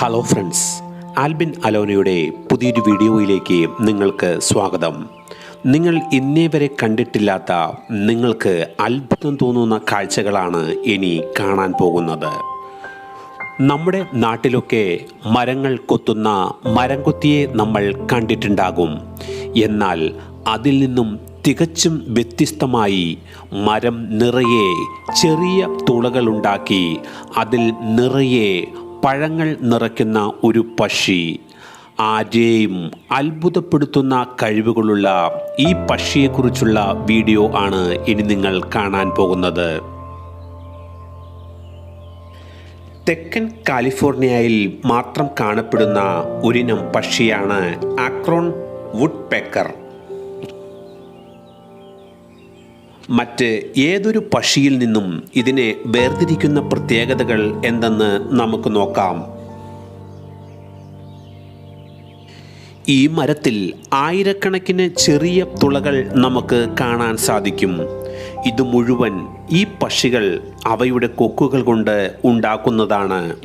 Hello friends Albin അലോനയുടെ പുതിയൊരു വീഡിയോയിലേക്ക് നിങ്ങൾക്ക് സ്വാഗതം. നിങ്ങൾ ഇന്നേ വരെ കണ്ടിട്ടില്ലാത്ത നിങ്ങൾക്ക് അത്ഭുതം തോന്നുന്ന കാഴ്ചകളാണ് ഇനി കാണാൻ പോകുന്നത്. നമ്മുടെ നാട്ടിലൊക്കെ മരങ്ങൾ കൊത്തുന്ന മരം കൊത്തിയെ നമ്മൾ കണ്ടിട്ടുണ്ടാകും. എന്നാൽ അതിൽ നിന്നും തികച്ചും വ്യത്യസ്തമായി മരം നിറയെ ചെറിയ തുളകളുണ്ടാക്കി അതിൽ നിറയെ പഴങ്ങൾ നിറയ്ക്കുന്ന ഒരു പക്ഷി ആരെയും അത്ഭുതപ്പെടുത്തുന്ന കഴിവുകളുള്ള ഈ പക്ഷിയെക്കുറിച്ചുള്ള വീഡിയോ ആണ് ഇനി നിങ്ങൾ കാണാൻ പോകുന്നത്. തെക്കൻ കാലിഫോർണിയയിൽ മാത്രം കാണപ്പെടുന്ന ഒരിനം പക്ഷിയാണ് ആക്രോൺ വുഡ് പെക്കർ മറ്റ് ഏതൊരു പക്ഷിയിൽ നിന്നും ഇതിനെ വേർതിരിക്കുന്ന പ്രത്യേകതകൾ എന്തെന്ന് നമുക്ക് നോക്കാം. ഈ മരത്തിൽ ആയിരക്കണക്കിന് ചെറിയ തുളകൾ നമുക്ക് കാണാൻ സാധിക്കും. ഇത് മുഴുവൻ ഈ പക്ഷികൾ അവയുടെ കൊക്കുകൾ കൊണ്ട് ഉണ്ടാക്കുന്നതാണ്.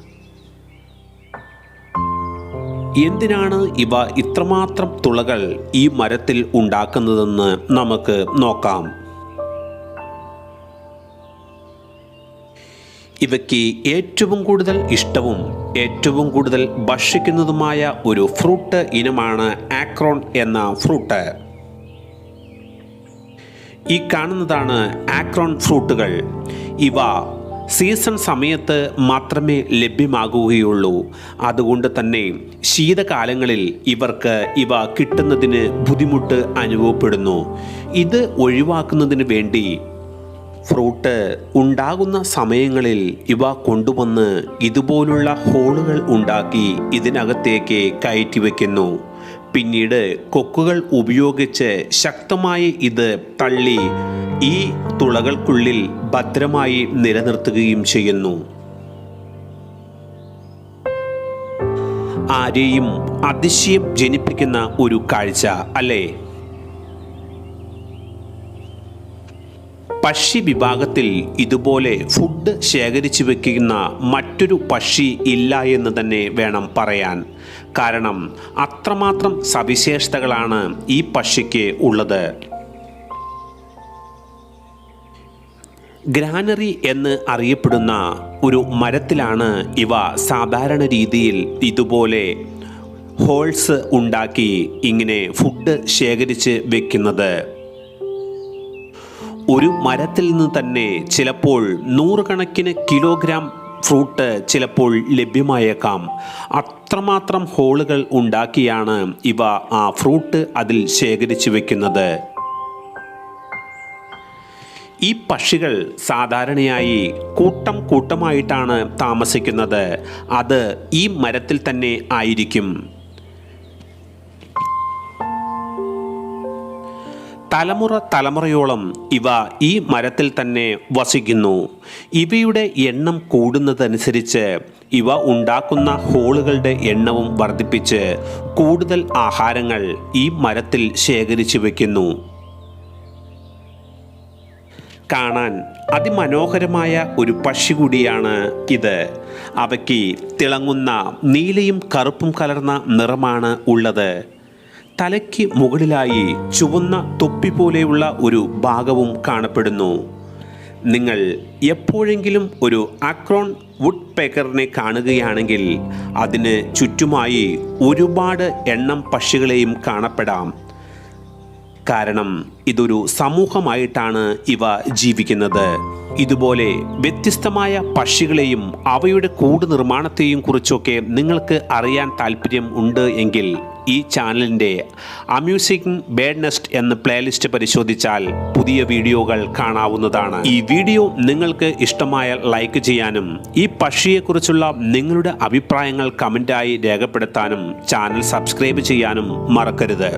എന്തിനാണ് ഇവ ഇത്രമാത്രം തുളകൾ ഈ മരത്തിൽ ഉണ്ടാക്കുന്നതെന്ന് നമുക്ക് നോക്കാം. ഇവയ്ക്ക് ഏറ്റവും കൂടുതൽ ഇഷ്ടവും ഏറ്റവും കൂടുതൽ ഭക്ഷിക്കുന്നതുമായ ഒരു ഫ്രൂട്ട് ഇനമാണ് ആക്രോൺ എന്ന ഫ്രൂട്ട്. ഈ കാണുന്നതാണ് ആക്രോൺ ഫ്രൂട്ടുകൾ. ഇവ സീസൺ സമയത്ത് മാത്രമേ ലഭ്യമാകുകയുള്ളൂ. അതുകൊണ്ട് തന്നെ ശീതകാലങ്ങളിൽ ഇവർക്ക് ഇവ കിട്ടുന്നതിന് ബുദ്ധിമുട്ട് അനുഭവപ്പെടുന്നു. ഇത് ഒഴിവാക്കുന്നതിന് വേണ്ടി ഫ്രൂട്ട് ഉണ്ടാകുന്ന സമയങ്ങളിൽ ഇവ കൊണ്ടുവന്ന് ഇതുപോലുള്ള ഹോളുകൾ ഉണ്ടാക്കി ഇതിനകത്തേക്ക് കയറ്റി വയ്ക്കുന്നു പിന്നീട് കൊക്കുകൾ ഉപയോഗിച്ച് ശക്തമായി ഇത് തള്ളി ഈ തുളകൾക്കുള്ളിൽ ഭദ്രമായി നിലനിർത്തുകയും ചെയ്യുന്നു. ആരെയും അതിശയം ജനിപ്പിക്കുന്ന ഒരു കാഴ്ച അല്ലേ? പക്ഷി വിഭാഗത്തിൽ ഇതുപോലെ ഫുഡ് ശേഖരിച്ചു വെക്കുന്ന മറ്റൊരു പക്ഷി ഇല്ല എന്ന് തന്നെ വേണം പറയാൻ. കാരണം അത്രമാത്രം സവിശേഷതകളാണ് ഈ പക്ഷിക്ക് ഉള്ളത്. ഗ്രാനറി എന്ന് അറിയപ്പെടുന്ന ഒരു മരത്തിലാണ് ഇവ സാധാരണ രീതിയിൽ ഇതുപോലെ ഹോൾസ് ഉണ്ടാക്കി ഇങ്ങനെ ഫുഡ് ശേഖരിച്ച് വെക്കുന്നത്. ഒരു മരത്തിൽ നിന്ന് തന്നെ ചിലപ്പോൾ നൂറുകണക്കിന് കിലോഗ്രാം ഫ്രൂട്ട് ചിലപ്പോൾ ലഭ്യമായേക്കാം. അത്രമാത്രം ഹോളുകൾ ഉണ്ടാക്കിയാണ് ഇവ ആ ഫ്രൂട്ട് അതിൽ ശേഖരിച്ചു വെക്കുന്നത്. ഈ പക്ഷികൾ സാധാരണയായി കൂട്ടം കൂട്ടമായിട്ടാണ് താമസിക്കുന്നത്. അത് ഈ മരത്തിൽ തന്നെ ആയിരിക്കും. തലമുറ തലമുറയോളം ഇവ ഈ മരത്തിൽ തന്നെ വസിക്കുന്നു. ഇവയുടെ എണ്ണം കൂടുന്നതനുസരിച്ച് ഇവ ഉണ്ടാക്കുന്ന ഹോളുകളുടെ എണ്ണവും വർദ്ധിപ്പിച്ച് കൂടുതൽ ആഹാരങ്ങൾ ഈ മരത്തിൽ ശേഖരിച്ചു വയ്ക്കുന്നു കാണാൻ അതിമനോഹരമായ ഒരു പക്ഷി കൂടിയാണ് ഇത്. അവയ്ക്ക് തിളങ്ങുന്ന നീലയും കറുപ്പും കലർന്ന നിറമാണ് ഉള്ളത്. തലയ്ക്ക് മുകളിലായി ചുവന്ന തൊപ്പി പോലെയുള്ള ഒരു ഭാഗവും കാണപ്പെടുന്നു. നിങ്ങൾ എപ്പോഴെങ്കിലും ഒരു അക്രോൺ വുഡ് പേക്കറിനെ കാണുകയാണെങ്കിൽ അതിന് ചുറ്റുമായി ഒരുപാട് എണ്ണം പക്ഷികളെയും കാണപ്പെടാം. കാരണം ഇതൊരു സമൂഹമായിട്ടാണ് ഇവ ജീവിക്കുന്നത്. ഇതുപോലെ വ്യത്യസ്തമായ പക്ഷികളെയും അവയുടെ കൂട് നിർമ്മാണത്തെയും കുറിച്ചൊക്കെ നിങ്ങൾക്ക് അറിയാൻ താല്പര്യം ഉണ്ട് എങ്കിൽ ഈ ചാനലിന്റെ അമ്യൂസിങ് ബേഡ് നെസ്റ്റ് എന്ന പ്ലേലിസ്റ്റ് പരിശോധിച്ചാൽ പുതിയ വീഡിയോകൾ കാണാവുന്നതാണ്. ഈ വീഡിയോ നിങ്ങൾക്ക് ഇഷ്ടമായാൽ ലൈക്ക് ചെയ്യാനും ഈ പക്ഷിയെക്കുറിച്ചുള്ള നിങ്ങളുടെ അഭിപ്രായങ്ങൾ കമന്റായി രേഖപ്പെടുത്താനും ചാനൽ സബ്സ്ക്രൈബ് ചെയ്യാനും മറക്കരുത്.